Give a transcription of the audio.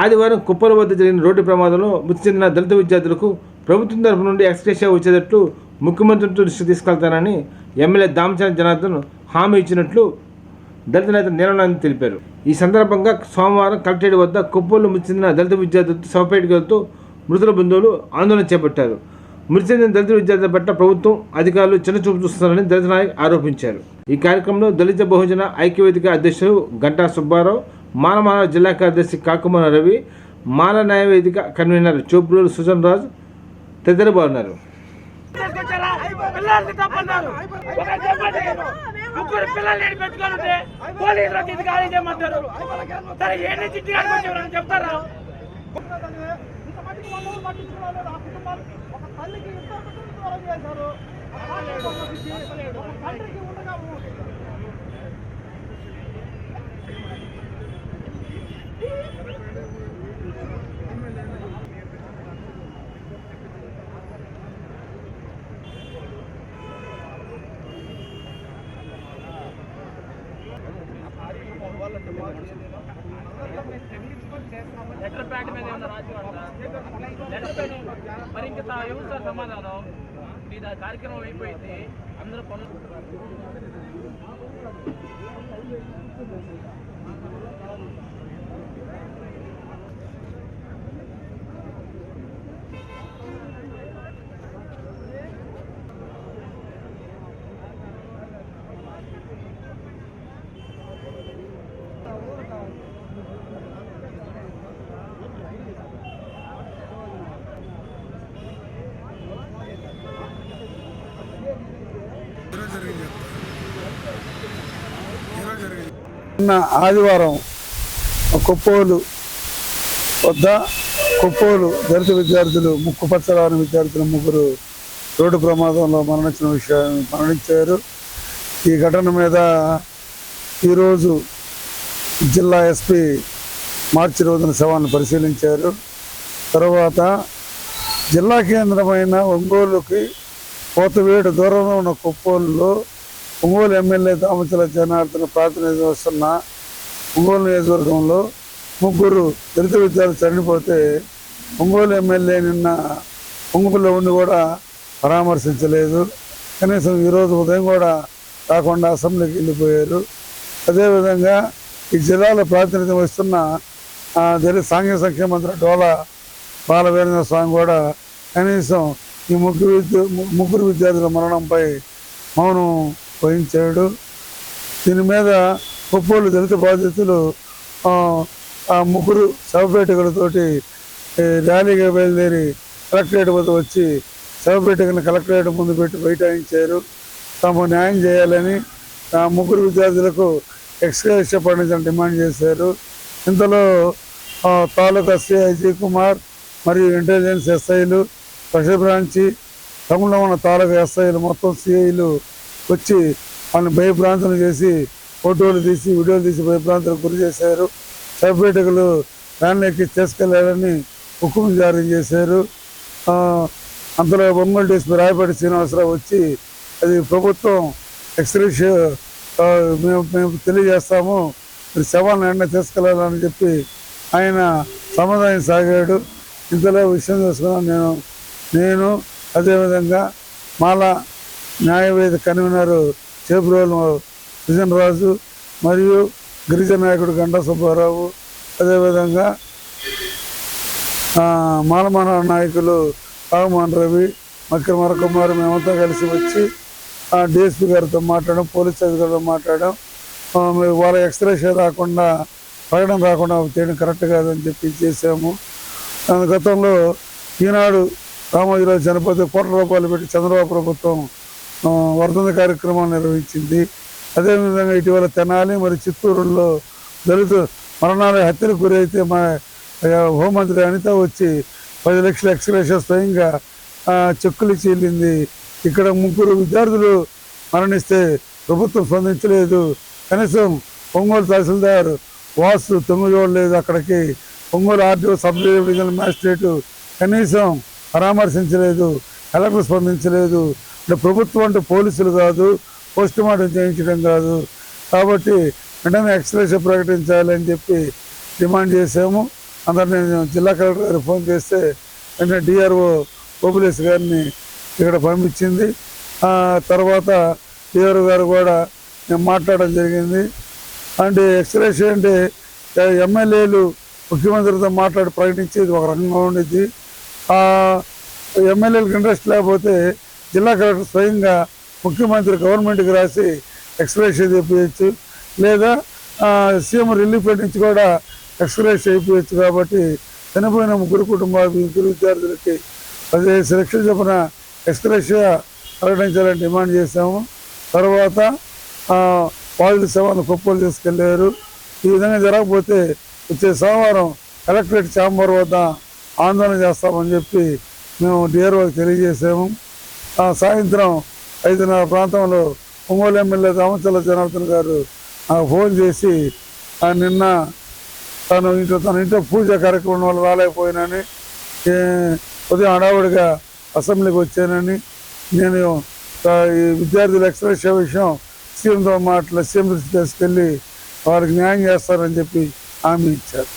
ఆదివారం కుప్పల వద్ద జరిగిన రోడ్డు ప్రమాదంలో మృతి చెందిన దళిత విద్యార్థులకు ప్రభుత్వం తరపు నుండి ఎక్స్గ్రేషియా వచ్చేటట్లు ముఖ్యమంత్రి దృష్టికి తీసుకెళ్తానని ఎమ్మెల్యే దామచంద్ర జనార్దన్ హామీ ఇచ్చినట్లు దళిత నేత నీలనాథ్ తెలిపారు. ఈ సందర్భంగా సోమవారం కలెక్టరేట్ వద్ద కుప్పలు మృతి చెందిన దళిత విద్యార్థులతో శవపేటకు మృతుల బంధువులు ఆందోళన చేపట్టారు. మృతి చెందిన దళిత విద్యార్థుల పట్ల ప్రభుత్వం అధికారులు చిన్నచూపు చూస్తున్నారని దళిత నాయక్ ఆరోపించారు. ఈ కార్యక్రమంలో దళిత బహుజన ఐక్యవేదిక అధ్యక్షులు గంటా సుబ్బారావు మానమాన జిల్లా కార్యదర్శి కాకుమాన రవి మాల న్యాయవేదిక కన్వీనర్ చోబ్రూరు సుజన్ రాజ్ తదితరులు బాగున్నారు ముగ్గురు పిల్లల్ని నేను పోలీసులు వచ్చి ఇది ఖాళీ చేయమంటారు సరే ఏ నుంచి ఇంటికి వచ్చారు చెప్తారా లెటర్ ప్యాడ్ మీద ఏమన్నా రాసి లెటర్ ప్యాడ్ మరి ఇంకా సా- ఎవరు సార్ సమాధానం మీ కార్యక్రమం అయిపోయింది అందరూ పనులు నిన్న ఆదివారం కొప్పోలు వద్ద కొప్పోలు దళిత విద్యార్థులు ముక్కు పచ్చలాని విద్యార్థులు ముగ్గురు రోడ్డు ప్రమాదంలో మరణించిన విషయాన్ని మరణించారు. ఈ ఘటన మీద ఈరోజు జిల్లా ఎస్పీ మార్చి రోజున శవాన్ని పరిశీలించారు. తర్వాత జిల్లా కేంద్రమైన ఒంగోలుకి కోతవేడు దూరంలో ఉన్న కొప్పోలులో ఒంగోలు ఎమ్మెల్యే దామచల జనార్దన ప్రాతినిధ్యం వస్తున్న ఒంగోలు నియోజకవర్గంలో ముగ్గురు దళిత విద్యార్థులు చనిపోతే ఒంగోలు ఎమ్మెల్యే నిన్న ఒంగోలులో ఉండి కూడా పరామర్శించలేదు. కనీసం ఈరోజు ఉదయం కూడా రాకుండా అసెంబ్లీకి వెళ్ళిపోయారు. అదేవిధంగా ఈ జిల్లాలో ప్రాతినిధ్యం వస్తున్న దళిత సాంఘిక సంక్షేమ మంత్రి డోలా బాలవీరేంద్ర స్వామి కూడా కనీసం ఈ ముగ్గురు విద్య- ముగ్గురు విద్యార్థుల మరణంపై మౌనం వహించాడు దీని మీద ఒప్పోలు దళిత బాధితులు ఆ, ముగ్గురు శవపేటికలతోటి ర్యాలీగా బయలుదేరి కలెక్టరేట్ వద్ద వచ్చి శవపేటికను కలెక్టరేట్ ముందు పెట్టి బైఠాయించారు. తాము న్యాయం చేయాలని ఆ ముగ్గురు విద్యార్థులకు ఎక్స్కర్షన్ పండించాలని డిమాండ్ చేశారు. ఇంతలో తాలూకా శ్రీ అజయ్ కుమార్ మరియు ఇంటెలిజెన్స్ ఎస్ఐలు స్పెషల్ బ్రాంచి తమిళంలో ఉన్న తాలూకా ఎస్ఐలు మొత్తం సిఐలు వచ్చి వాళ్ళని భయభ్రాంతులు చేసి ఫోటోలు తీసి వీడియోలు తీసి భయభ్రాంతులకు గురి చేశారు. సభ్యటకులు వ్యాన్లు ఎక్కి తీసుకెళ్ళాలని హుకుం జారీ చేశారు. అంతలో బొమ్మలు డిఎస్పీ రాయపాటి శ్రీనివాసరావు వచ్చి అది ప్రభుత్వం ఎక్స్రేష్ మేము మేము తెలియజేస్తాము మీరు శవాన్ని వెంటనే తీసుకెళ్ళాలని చెప్పి ఆయన సమాధానం సాగాడు. ఇంతలో విషయం చేసుకున్నాను నేను నేను అదేవిధంగా మాల న్యాయవేద కన్వీనర్ చేపురోలు విజన్ రాజు మరియు గిరిజన నాయకుడు గంటా సుబ్బారావు. అదేవిధంగా మాలమాన నాయకులు రాఘమోహన్ రవి మక్కిర మరకుమారి మేమంతా కలిసి వచ్చి డిఎస్పీ గారితో మాట్లాడడం పోలీస్ అధికారులతో మాట్లాడడం వాళ్ళ ఎక్స్ప్రెస్ రాకుండా ప్రకటన రాకుండా చేయడం కరెక్ట్ కాదని చెప్పి చేసాము గతంలో ఈనాడు రామోజీరావు చనిపోతే కోట్ల రూపాయలు పెట్టి చంద్రబాబు ప్రభుత్వం వర్ధన కార్యక్రమం నిర్వహించింది. అదేవిధంగా ఇటీవల తెనాలి మరి చిత్తూరులో దళిత మరణాల హత్యలకు గురైతే మా హోంమంత్రి అనిత వచ్చి పది లక్షల ఎక్స్గ్రేషియా స్వయంగా చెక్కులు చెల్లింది ఇక్కడ ముగ్గురు విద్యార్థులు మరణిస్తే ప్రభుత్వం స్పందించలేదు. కనీసం ఒంగోలు తహసీల్దార్ వాసు తొమ్మిది చూడలేదు అక్కడికి Ongole RDO sub divisional magistrate కనీసం పరామర్శించలేదు. కలెక్టర్ స్పందించలేదు. అంటే ప్రభుత్వం అంటే పోలీసులు కాదు పోస్ట్ మార్టం చేయించడం కాదు. కాబట్టి వెంటనే ఎక్స్ప్రెస్ ప్రకటించాలని చెప్పి డిమాండ్ చేసాము అందరినీ నేను జిల్లా కలెక్టర్ గారికి ఫోన్ చేస్తే వెంటనే డిఆర్ఓ పోపులేస్ గారిని ఇక్కడ పంపించింది. తర్వాత డిఆర్ఓ గారు కూడా మేము మాట్లాడడం జరిగింది. అండ్ ఎక్స్ప్రెస్ అంటే ఎమ్మెల్యేలు ముఖ్యమంత్రితో మాట్లాడి ప్రకటించేది ఒక రకంగా ఉండేది ఎమ్మెల్యేలకు ఇంట్రెస్ట్ లేకపోతే జిల్లా కలెక్టర్ స్వయంగా ముఖ్యమంత్రి గవర్నమెంట్కి రాసి ఎక్స్ప్రెషన్ చేయించు లేదా సీఎం రిలీఫ్ నుంచి కూడా ఎక్స్ప్రెస్ అయిపోయచ్చు కాబట్టి చనిపోయిన ముగ్గురు కుటుంబాలు ముగ్గురు విద్యార్థులకి పదిహేను లక్షలు చొప్పున ఎక్స్ప్రెస్ ప్రకటించాలని డిమాండ్ చేశాము. తర్వాత వాళ్ళు బాధిత శవాలను కుప్పలు తీసుకెళ్ళారు ఈ విధంగా జరగకపోతే వచ్చే సోమవారం కలెక్టరేట్ ఛాంబర్ వద్ద ఆందోళన చేస్తామని చెప్పి మేము డిఆర్ఓకి తెలియజేసాము సాయంత్రం ఐదున్నర ప్రాంతంలో ఒంగోలు ఎమ్మెల్యే దామచల్ల జనార్దన్ గారు నాకు ఫోన్ చేసి నిన్న తను ఇంట్లో తన ఇంట్లో పూజ కార్యక్రమం వల్ల రాలేకపోయినని ఉదయం హడావుడిగా అసెంబ్లీకి వచ్చానని నేను ఈ విద్యార్థుల ఎక్స్ప్రెస్ విషయం సీఎంతో మాట్లా సీఎం దృష్టి తీసుకెళ్ళి వారికి న్యాయం చేస్తారని చెప్పి హామీ ఇచ్చారు.